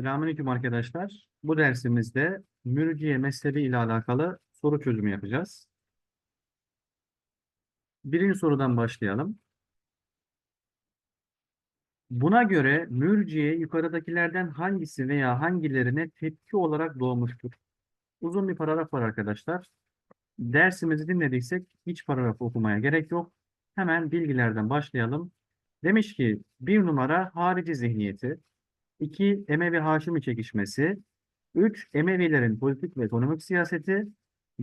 Selamünaleyküm arkadaşlar. Bu dersimizde mürciye mezhebi ile alakalı soru çözümü yapacağız. Birinci sorudan başlayalım. Buna göre mürciye yukarıdakilerden hangisi veya hangilerine tepki olarak doğmuştur? Uzun bir paragraf var arkadaşlar. Dersimizi dinlediysek hiç paragraf okumaya gerek yok. Hemen bilgilerden başlayalım. Demiş ki bir numara harici zihniyeti. 2. Emevi Haşimi çekişmesi. 3. Emevilerin politik ve ekonomik siyaseti.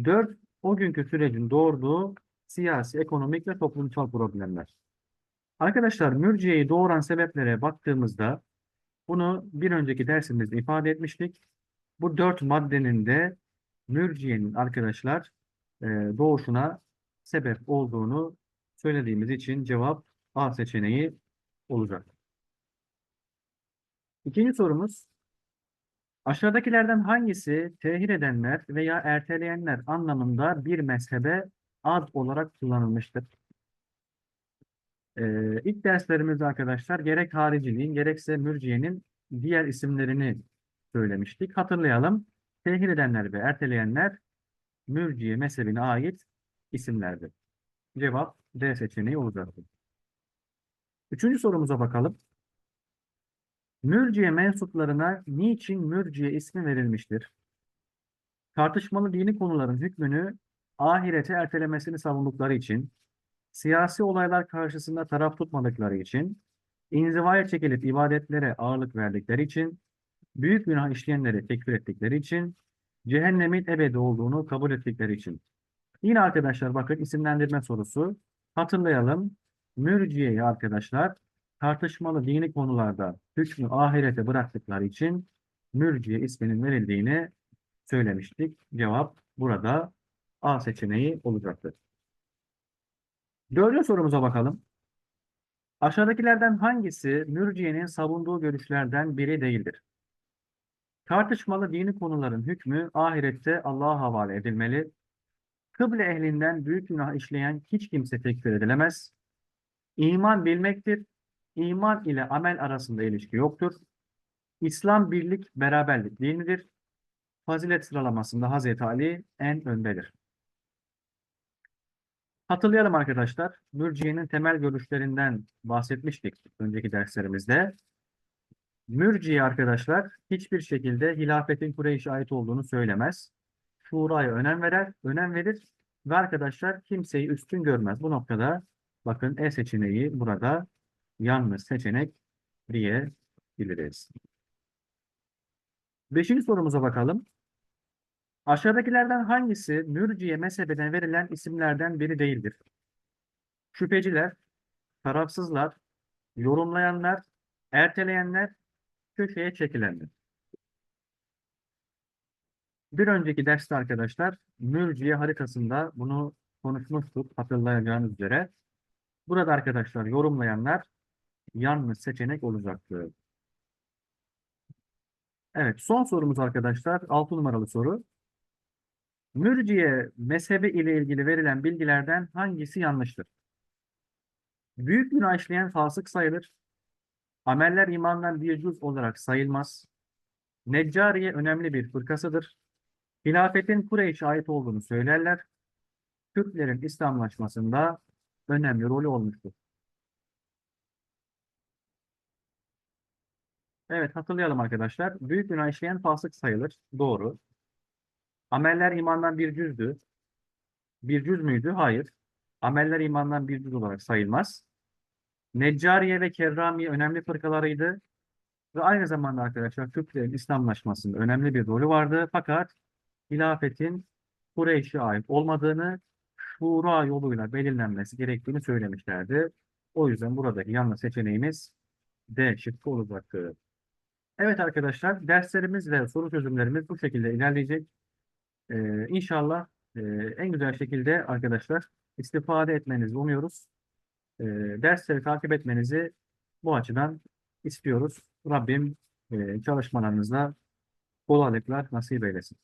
4. O günkü sürecin doğurduğu siyasi, ekonomik ve toplumsal problemler. Arkadaşlar mürciyeyi doğuran sebeplere baktığımızda bunu bir önceki dersimizde ifade etmiştik. Bu dört maddenin de mürciyenin arkadaşlar e, doğuşuna sebep olduğunu söylediğimiz için cevap A seçeneği olacak. İkinci sorumuz. Aşağıdakilerden hangisi tehir edenler veya erteleyenler anlamında bir mezhebe ad olarak kullanılmıştır? Ee, ilk derslerimizde arkadaşlar gerek hariciliğin gerekse mürciyenin diğer isimlerini söylemiştik. Hatırlayalım. Tehir edenler ve erteleyenler mürciye mezhebine ait isimlerdir. Cevap D seçeneği olacaktır. Üçüncü sorumuza bakalım. Mürciye mensuplarına niçin mürciye ismi verilmiştir? Tartışmalı dini konuların hükmünü ahirete ertelemesini savundukları için, siyasi olaylar karşısında taraf tutmadıkları için, inzivaya çekilip ibadetlere ağırlık verdikleri için, büyük günah işleyenleri tekfir ettikleri için, cehennemin ebedi olduğunu kabul ettikleri için. Yine arkadaşlar bakın isimlendirme sorusu. Hatırlayalım. Mürciye'yi arkadaşlar tartışmalı dini konularda hükmü ahirete bıraktıkları için mürciye isminin verildiğini söylemiştik. Cevap burada A seçeneği olacaktır. Dördüncü sorumuza bakalım. Aşağıdakilerden hangisi mürciyenin savunduğu görüşlerden biri değildir? Tartışmalı dini konuların hükmü ahirette Allah'a havale edilmeli. Kıble ehlinden büyük günah işleyen hiç kimse tekfir edilemez. İman bilmektir. İman ile amel arasında ilişki yoktur. İslam birlik, beraberlik değil midir? Fazilet sıralamasında Hazreti Ali en öndedir. Hatırlayalım arkadaşlar. Mürciye'nin temel görüşlerinden bahsetmiştik önceki derslerimizde. Mürciye arkadaşlar hiçbir şekilde hilafetin Kureyş'e ait olduğunu söylemez. Şuraya önem verer, önem verir ve arkadaşlar kimseyi üstün görmez. Bu noktada bakın E seçeneği burada yanlış seçenek diyebiliriz. Beşinci sorumuza bakalım. Aşağıdakilerden hangisi mürciye mezhebine verilen isimlerden biri değildir? Şüpheciler, tarafsızlar, yorumlayanlar, erteleyenler, köşeye çekilenler. Bir önceki derste arkadaşlar mürciye haritasında bunu konuşmuştuk hatırlayacağınız üzere. Burada arkadaşlar yorumlayanlar yanlış seçenek olacaktır. Evet son sorumuz arkadaşlar 6 numaralı soru. Mürciye mezhebi ile ilgili verilen bilgilerden hangisi yanlıştır? Büyük günah işleyen fasık sayılır. Ameller imandan bir cüz olarak sayılmaz. Neccariye önemli bir fırkasıdır. Hilafetin Kureyş'e ait olduğunu söylerler. Türklerin İslamlaşmasında önemli rolü olmuştur. Evet hatırlayalım arkadaşlar. Büyük günah işleyen fasık sayılır. Doğru. Ameller imandan bir cüzdü. Bir cüz müydü? Hayır. Ameller imandan bir cüz olarak sayılmaz. Neccariye ve Kerramiye önemli fırkalarıydı. Ve aynı zamanda arkadaşlar Türklerin İslamlaşmasında önemli bir rolü vardı. Fakat hilafetin Kureyş'e ait olmadığını şura yoluyla belirlenmesi gerektiğini söylemişlerdi. O yüzden buradaki yanlış seçeneğimiz D şıkkı olacaktır. Evet arkadaşlar derslerimiz ve soru çözümlerimiz bu şekilde ilerleyecek. Ee, inşallah e, en güzel şekilde arkadaşlar istifade etmenizi umuyoruz. Ee, dersleri takip etmenizi bu açıdan istiyoruz. Rabbim e, çalışmalarınızda kolaylıklar nasip eylesin.